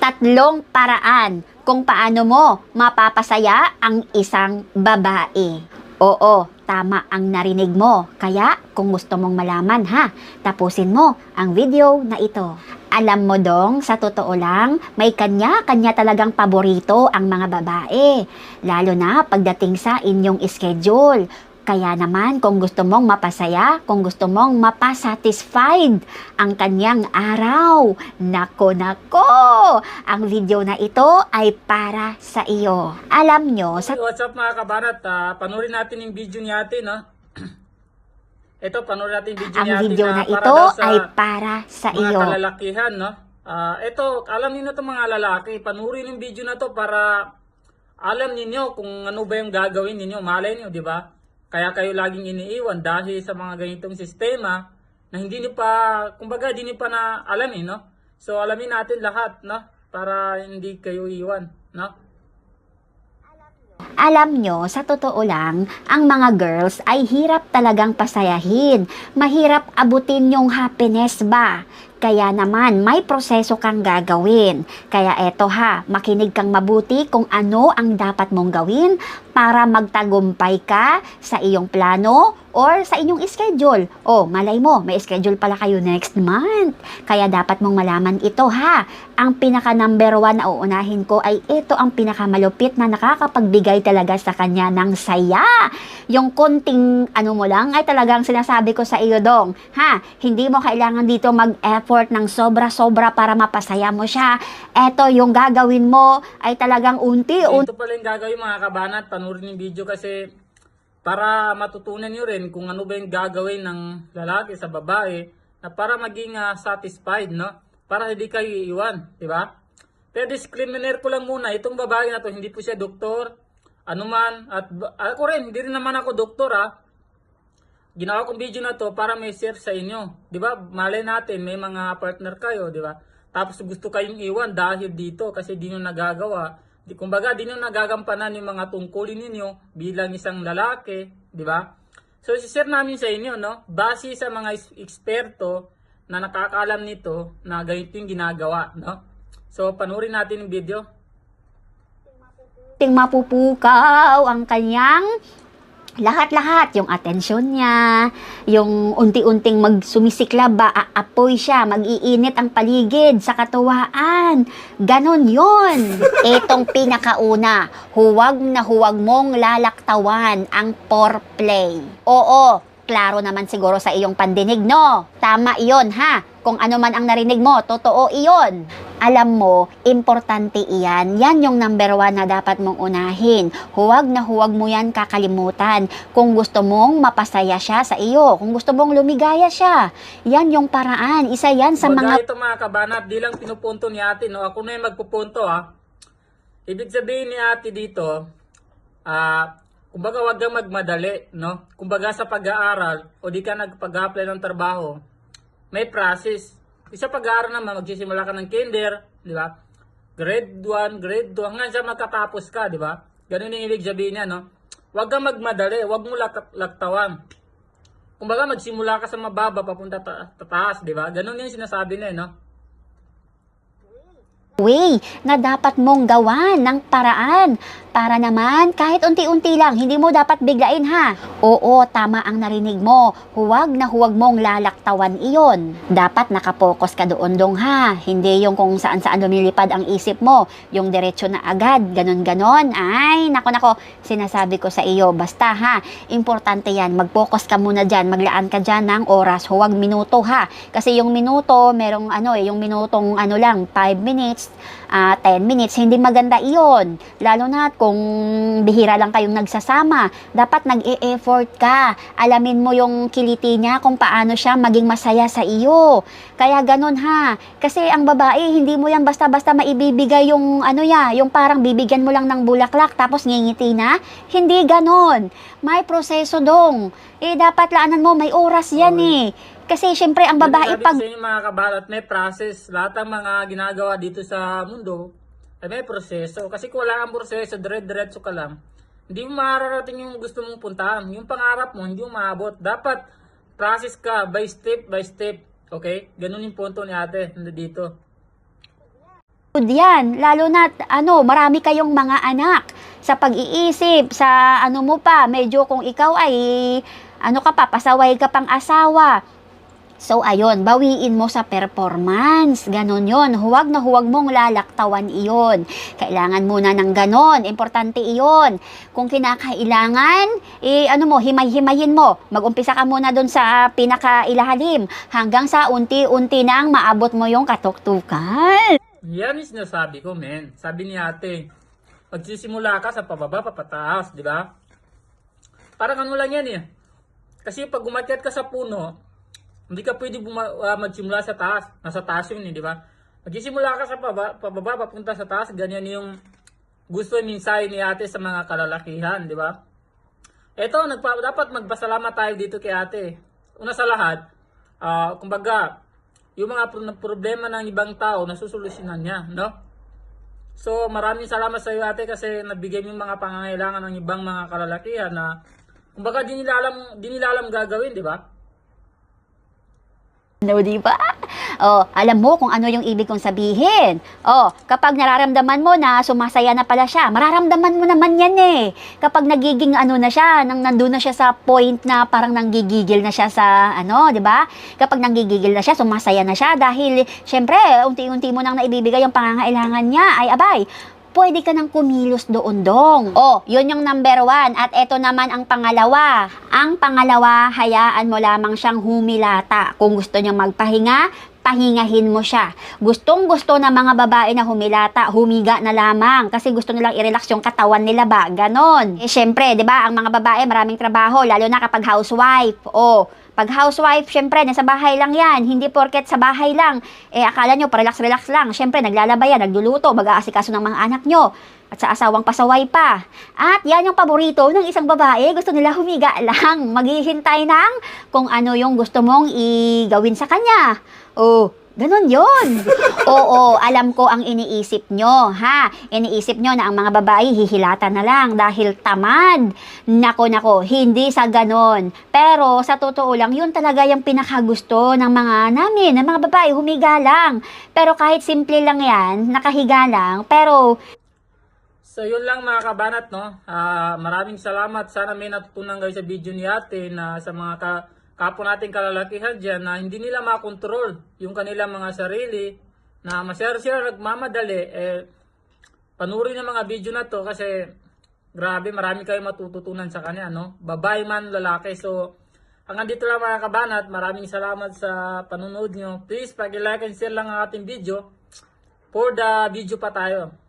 Tatlong paraan kung paano mo mapapasaya ang isang babae. Oo, tama ang narinig mo. Kaya, kung gusto mong malaman ha, tapusin mo ang video na ito. Alam mo dong, sa totoo lang, may kanya-kanya talagang paborito ang mga babae. Lalo na pagdating sa inyong schedule. Kaya naman, kung gusto mong mapasaya, kung gusto mong mapasatisfied ang kanyang araw, nako nako, ang video na ito ay para sa iyo. Alam nyo, sa What's up mga kabanat? Ah, panoorin natin yung video ni ate, no? Ito, panoorin natin yung video ang ni ate video na para ito sa ay para sa mga iyo. kalalakihan, no? Ah, ito, alam niyo na itong mga lalaki, panoorin yung video na to para alam niyo kung ano ba yung gagawin ninyo. Malay niyo, di ba? Kaya kayo laging iniiwan dahil sa mga ganitong sistema na hindi niyo pa, kumbaga, hindi niyo pa na alamin, no? So, alamin natin lahat, no? Para hindi kayo iwan, no? Alam nyo, sa totoo lang, ang mga girls ay hirap talagang pasayahin. Mahirap abutin yung happiness ba? Kaya naman, may proseso kang gagawin. Kaya eto ha, makinig kang mabuti kung ano ang dapat mong gawin para magtagumpay ka sa iyong plano or sa inyong schedule. O, malay mo, may schedule pala kayo next month. Kaya dapat mong malaman ito ha. Ang pinaka number one na uunahin ko ay ito ang pinakamalupit na nakakapagbigay talaga sa kanya ng saya. Yung konting ano mo lang ay talagang sinasabi ko sa iyo dong. Ha, hindi mo kailangan dito mag-effort ng sobra-sobra para mapasaya mo siya. Ito yung gagawin mo ay talagang unti-unti Ito pala yung gagawin mga kabanat, panoorin yung video kasi para matutunan nyo rin kung ano ba yung gagawin ng lalaki sa babae na para maging ah, satisfied, no? Para hindi kayo iiwan, di ba? Pero disclaimer ko lang muna, itong babae na to, hindi po siya doktor, anuman, at ako rin, hindi rin naman ako doktor, ah. Ginawa kong video na to para may share sa inyo. 'Di ba? Malay natin may mga partner kayo, 'di ba? Tapos gusto kayong iwan dahil dito kasi di nyo nagagawa. Di kumbaga di nyo nagagampanan yung mga tungkulin ninyo bilang isang lalaki, 'di ba? So i-share namin sa inyo, no? Base sa mga eksperto na nakakaalam nito na ganito yung ginagawa, no? So panoorin natin yung video. mapupukaw ang kanyang lahat-lahat, yung atensyon niya, yung unti-unting magsumisiklab ba, aapoy siya, mag-iinit ang paligid sa katuwaan. Ganon yon. Itong pinakauna, huwag na huwag mong lalaktawan ang foreplay. Oo, klaro naman siguro sa iyong pandinig, no? Tama iyon, ha? Kung ano man ang narinig mo, totoo iyon. Alam mo, importante iyan. Yan yung number one na dapat mong unahin. Huwag na huwag mo yan kakalimutan. Kung gusto mong mapasaya siya sa iyo, kung gusto mong lumigaya siya, yan yung paraan. Isa yan sa Kumbaga mga ito mga kabanat, di lang pinupunto ni ate, no? Ako na yung magpupunto, ha? Ibig sabihin ni ate dito, ah, kumbaga wag kang magmadali, no? Kumbaga sa pag-aaral, o di ka nagpag-apply ng trabaho, may process. Isa pag-aaral naman, magsisimula ka ng kinder, di ba? Grade 1, grade 2, hanggang sa magkatapos ka, di ba? Ganun yung ibig sabihin niya, no? Huwag kang magmadali, huwag mo lak- laktawan. Kumbaga, magsimula ka sa mababa, papunta ta- tataas, di ba? Ganun yung sinasabi niya, eh, no? way na dapat mong gawan ng paraan para naman kahit unti-unti lang, hindi mo dapat biglain ha. Oo, tama ang narinig mo. Huwag na huwag mong lalaktawan iyon. Dapat nakapokus ka doon dong ha. Hindi yung kung saan saan lumilipad ang isip mo. Yung diretsyo na agad, ganon-ganon. Ay, nako nako, sinasabi ko sa iyo, basta ha. Importante yan, mag-focus ka muna dyan, maglaan ka dyan ng oras, huwag minuto ha. Kasi yung minuto, merong ano eh, yung minutong ano lang, 5 minutes, ah 10 minutes, hindi maganda iyon. Lalo na kung bihira lang kayong nagsasama, dapat nag-e-effort ka. Alamin mo yung kiliti niya kung paano siya maging masaya sa iyo. Kaya ganun ha. Kasi ang babae, hindi mo yan basta-basta maibibigay yung ano ya, yung parang bibigyan mo lang ng bulaklak tapos ngingiti na. Hindi ganun. May proseso dong. Eh dapat laanan mo, may oras yan eh. Kasi syempre ang babae Sabi pag sa inyo mga kabalat, may process. Lahat ng mga ginagawa dito sa mundo, ay may proseso. Kasi kung wala kang proseso, dire-diretso ka lang, hindi mo mararating yung gusto mong puntahan. Yung pangarap mo, hindi mo maabot. Dapat, process ka by step by step. Okay? Ganun yung punto ni ate nandito. yan. Lalo na, ano, marami kayong mga anak. Sa pag-iisip, sa ano mo pa, medyo kung ikaw ay, ano ka pa, pasaway ka pang asawa. So, ayun, bawiin mo sa performance. Ganon yon Huwag na huwag mong lalaktawan iyon. Kailangan muna ng ganon. Importante iyon. Kung kinakailangan, eh, ano mo, himay-himayin mo. Mag-umpisa ka muna doon sa pinakailalim hanggang sa unti-unti nang maabot mo yung katuktukan. Yan yung sinasabi ko, men. Sabi ni ate, magsisimula ka sa pababa, papataas, di ba? Parang ano lang yan eh. Kasi pag umakyat ka sa puno, hindi ka pwede ah, magsimula sa taas. Nasa taas yun eh, di ba? Magsisimula ka sa paba, pababa, papunta sa taas. Ganyan yung gusto minsahe ni ate sa mga kalalakihan, di ba? Eto, nagpa, dapat magpasalamat tayo dito kay ate. Una sa lahat, ah, kumbaga, yung mga pro- problema ng ibang tao, nasusolusyonan niya, no? So, maraming salamat sa iyo ate kasi nabigay yung mga pangangailangan ng ibang mga kalalakihan na kumbaga di nila gagawin, di ba? No, di ba? Oh, alam mo kung ano yung ibig kong sabihin. Oh, kapag nararamdaman mo na sumasaya na pala siya, mararamdaman mo naman yan eh. Kapag nagiging ano na siya, nang nandun na siya sa point na parang nanggigigil na siya sa ano, di ba? Kapag nanggigigil na siya, sumasaya na siya dahil syempre, unti-unti mo nang naibibigay yung pangangailangan niya. Ay, abay, pwede ka nang kumilos doon dong. Oh, yun yung number one. At eto naman ang pangalawa. Ang pangalawa, hayaan mo lamang siyang humilata. Kung gusto niyang magpahinga, pahingahin mo siya. Gustong gusto ng mga babae na humilata, humiga na lamang kasi gusto nilang i-relax yung katawan nila ba, ganon. Eh syempre, 'di ba, ang mga babae maraming trabaho lalo na kapag housewife. Oh, pag housewife, syempre, nasa bahay lang yan. Hindi porket sa bahay lang. Eh, akala nyo, relax-relax lang. Syempre, naglalaba yan, nagluluto, mag-aasikaso ng mga anak nyo. At sa asawang pasaway pa. At yan yung paborito ng isang babae. Gusto nila humiga lang. Maghihintay ng kung ano yung gusto mong i-gawin sa kanya. Oh, Ganon yon. Oo, alam ko ang iniisip nyo, ha? Iniisip nyo na ang mga babae hihilata na lang dahil tamad. Nako, nako, hindi sa ganon. Pero sa totoo lang, yun talaga yung pinakagusto ng mga namin, ng mga babae, humiga lang. Pero kahit simple lang yan, nakahiga lang, pero So yun lang mga kabanat no. Ah, maraming salamat. Sana may natutunan kayo sa video ni ate na sa mga ka kapo nating kalalakihan dyan na hindi nila makontrol yung kanilang mga sarili na masyado sila nagmamadali eh panurin yung mga video na to kasi grabe marami kayo matututunan sa kanya no? Babae man lalaki. So hanggang dito lang mga kabanat. Maraming salamat sa panonood nyo. Please pag like and share lang ang ating video. For the video pa tayo